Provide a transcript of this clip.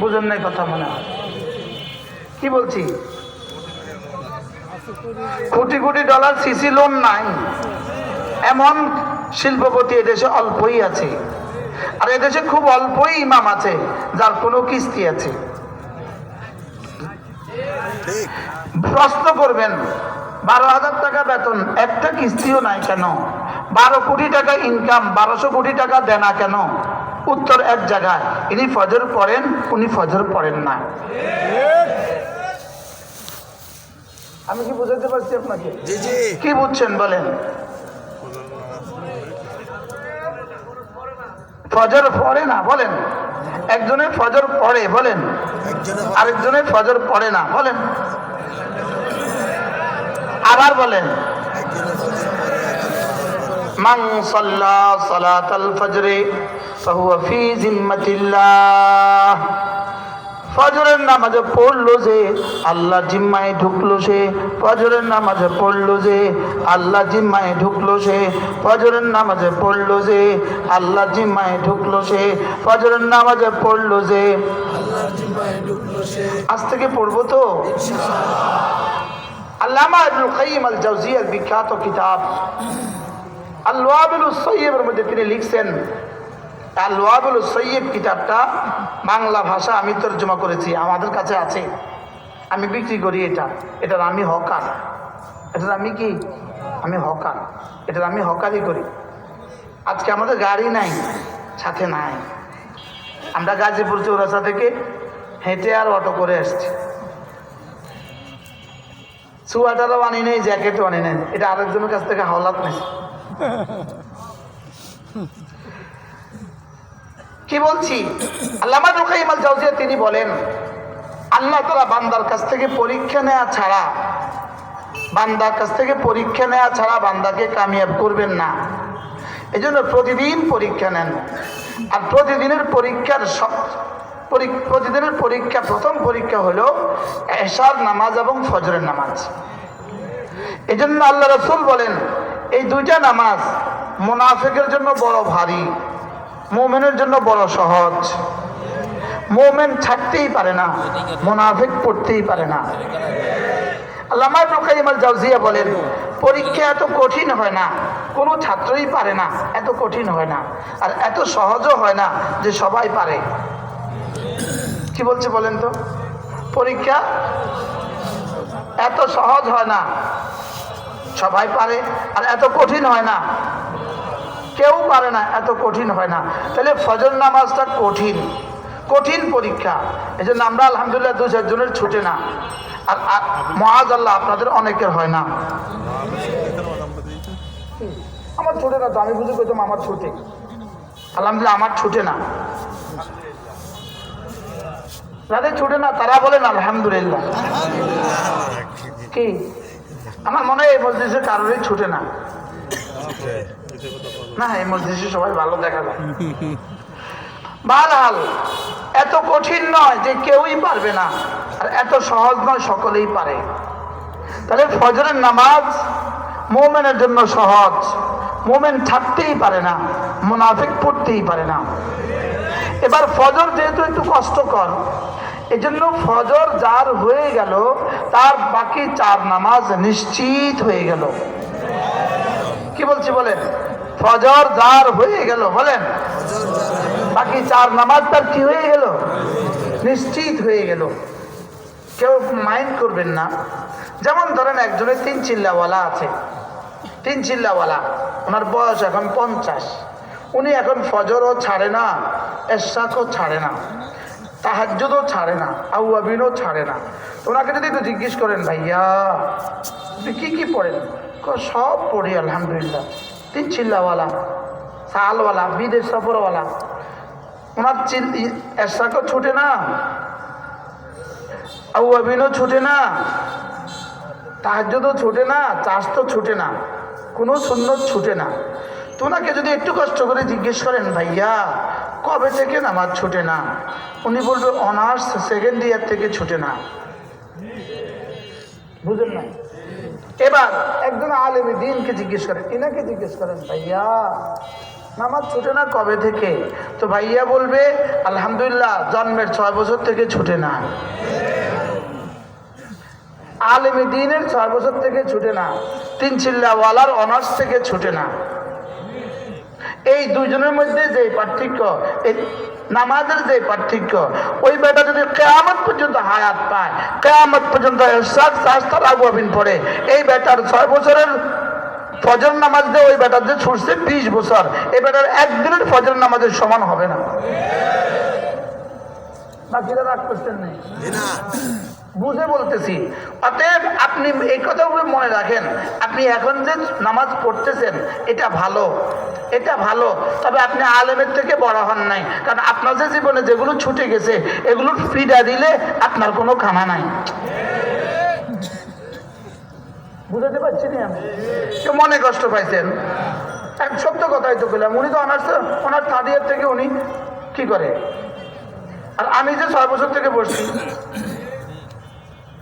বুঝেন নাই কথা মনে হয়। কি বলছি? Crore crore dollar CC loan নাই। এমন শিল্পপতি এদেশে অল্পই আছে। আর এদেশে খুব অল্পই ইমাম আছে, যার কোনো কিস্তি আছে। প্রশ্ন করবেন, বারো হাজার টাকা বেতন, একটা কিস্তিও নাই কেন? বারো কোটি টাকা ইনকাম বারোশো কোটি টাকা দেনা কেন? উত্তর এক জায়গায়। ইনি ফজর পড়েন উনি ফজর পড়েন না। আমি কি বুঝাতে পারছি আপনাকে? জি জি। কি বুঝছেন বলেন। ফজর পড়ে না বলেন। একজনের ফজর পড়ে বলেন। একজনে আরেকজনের ফজর পড়ে না বলেন। আবার বলেন। একজনে মান সাল্লা সালাতাল ফজরে ফাহুয়া ফি জিম্মাতিল্লাহ। ফজরের নামাজে পড়ল যে আল্লাহ জিম্মায় ঢুকলো সে, ফজরের নামাজে পড়ল যে আল্লাহ জিম্মায় ঢুকলো সে, ফজরের নামাজে পড়ল যে আল্লাহ জিম্মায় ঢুকলো সে, ফজরের নামাজে পড়ল যে আজ থেকে পড়ব তো? আল্লামা ইবনুল কাইয়িম আল জাওজিয়ার বিখ্যাত কিতাব। সৈয়বের মধ্যে তিনি লিখছেন আল্লাহুল সৈয়ব কিতাবটা বাংলা ভাষা আমি তর্জমা করেছি, আমাদের কাছে আছে। আমি বিক্রি করি এটা। এটার আমি হকার। এটার আমি কি? আমি হকার। এটার আমি হকারই করি। আজকে আমাদের গাড়ি নাই, সাথে নাই। আমরা গাজীপুর চৌরাস্তা থেকে হেঁটে আর অটো করে আসছি। সোয়াটারও আনি নেই জ্যাকেটও আনি নেই। এটা আরেকজনের কাছ থেকে হাওলাত নেই কি বলছি? আল্লামা রুকাইম আল জাউজিয়া তিনি বলেন, আল্লাহ তালা বান্দার কাছ থেকে পরীক্ষা নেওয়া ছাড়া, বান্দার কাছ থেকে পরীক্ষা নেওয়া ছাড়া বান্দাকে কামিয়াব করবেন না। এই জন্য প্রতিদিন পরীক্ষা নেন। আর প্রতিদিনের পরীক্ষার সব প্রতিদিনের পরীক্ষা, প্রথম পরীক্ষা হলো এশার নামাজ এবং ফজরের নামাজ। এই জন্য আল্লাহ রসুল বলেন এই দুইটা নামাজ মোনাফেকের জন্য বড় ভারী, মোমেনের জন্য বড় সহজ। মোমেন ছাড়তেই পারে না, মোনাফেক পড়তেই পারে না। আল্লামা রুকাইমাল জাউজিয়া বলেন, পরীক্ষা এত কঠিন হয় না, কোনো ছাত্রই পারে না, এত কঠিন হয় না, আর এত সহজও হয় না যে সবাই পারে। কি বলছে বলেন তো? পরীক্ষা এত সহজ হয় না সবাই পারে আর এত কঠিন হয় না। কেউ পারে না এত কঠিন হয় না। তাহলে ফজর নামাজটা কঠিন কঠিন পরীক্ষা। এই জন্য আমরা আলহামদুলিল্লাহ দু চারজনের ছুটে না। আর মহাজ আল্লাহ আপনাদের অনেকের হয় না। আমার ছুটে না তো আমি বুঝে পেতাম আমার ছুটে। আলহামদুলিল্লাহ আমার ছুটে না। যাদের ছুটে না তারা বলেন আলহামদুলিল্লাহ। কি? আমার মনে হয় এই মসজিদে কারোরই ছুটে না। না এই মসজিদে সবাই ভালো দেখা যায়। বালহাল এত কঠিন নয় যে কেউই পারবে না আর এত সহজ নয় সকলেই পারে। তাহলে ফজরের নামাজ মোমেনের জন্য সহজ। মোমেন ছাড়তেই পারে না মুনাফিক পড়তেই পারে না। এবার ফজর যেহেতু একটু কষ্টকর এজন্য ফজর যার হয়ে গেল, তার বাকি চার নামাজ নিশ্চিত হয়ে গেল। কি বলছি বলেন? ফজর যার হয়ে গেল, বলেন। বাকি চার নামাজ তার কি হয়ে গেল? নিশ্চিত হয়ে গেল। কেউ মাইন্ড করবেন না। যেমন ধরেন একজনের তিন চিল্লাওয়ালা আছে। তিন চিল্লাওয়ালা, ওনার বয়স এখন পঞ্চাশ। উনি এখন ফজরও ছাড়ে না এশাকও ছাড়ে না। তাহাজ্জুদও ছাড়ে না, আউয়াবিনও ছাড়ে না। ওনাকে যদি একটু জিজ্ঞেস করেন, ভাইয়া, আপনি কী কী পড়েন? সব পড়ি, আলহামদুলিল্লাহ। তিন চিল্লাওয়ালা, সালওয়ালা, বিদেশ সফরওয়ালা। ওনার এসাকও ছুটে না, আউয়াবিনও ছুটে না, তাহাজ্জুদও ছুটে না চাষ তো ছুটে না, কোনো সুন্দর ছুটে না। তো ওনাকে যদি একটু কষ্ট করে জিজ্ঞেস করেন, ভাইয়া কবে থেকে নামাজ ছুটে না? উনি বলবে, অনার্স সেকেন্ড ইয়ার থেকে ছুটে না। বুঝলেন না? এবার একজন আলেমী দিনকে জিজ্ঞেস করেন, ইনাকে জিজ্ঞেস করেন, ভাইয়া, নামাজ ছুটে না কবে থেকে? তো ভাইয়া বলবে, আলহামদুলিল্লাহ, জন্মের ছয় বছর থেকে ছুটে না। আলেমী দিনের ছয় বছর থেকে ছুটে না। তিন চিল্লাওয়ালার অনার্স থেকে ছুটে না। এই দুজনের মধ্যে যে পার্থক্য, এই নামাজের যে পার্থক্য, ওই বেটা যদি কেয়ামত পর্যন্ত হায়াত পায়, কেয়ামত পর্যন্ত পড়ে, এই বেটার ছয় বছরের ফজর নামাজ দিয়ে ওই বেটার যে ছুটছে বিশ বছর, এই বেটার একদিনের ফজর নামাজের সমান হবে না। বাকিরা রাগ করছেন না। বুঝে বলতেছি। অতএব আপনি এই কথাগুলো মনে রাখেন। আপনি এখন যে নামাজ পড়তেছেন, এটা ভালো। এটা ভালো। তবে আপনি আলেমের থেকে বড় হন নাই। কারণ আপনার যে জীবনে যেগুলো ছুটে গেছে এগুলোর ফিডা দিলে আপনার কোনো খানা নাই। বুঝাতে পারছি না আমি? কেউ মনে কষ্ট পাইছেন? এক সত্য কথাই তো বললাম। উনি তো অনার্স ওনার থার্ড ইয়ার থেকে উনি কি করে? আর আমি যে ছয় বছর থেকে বসছি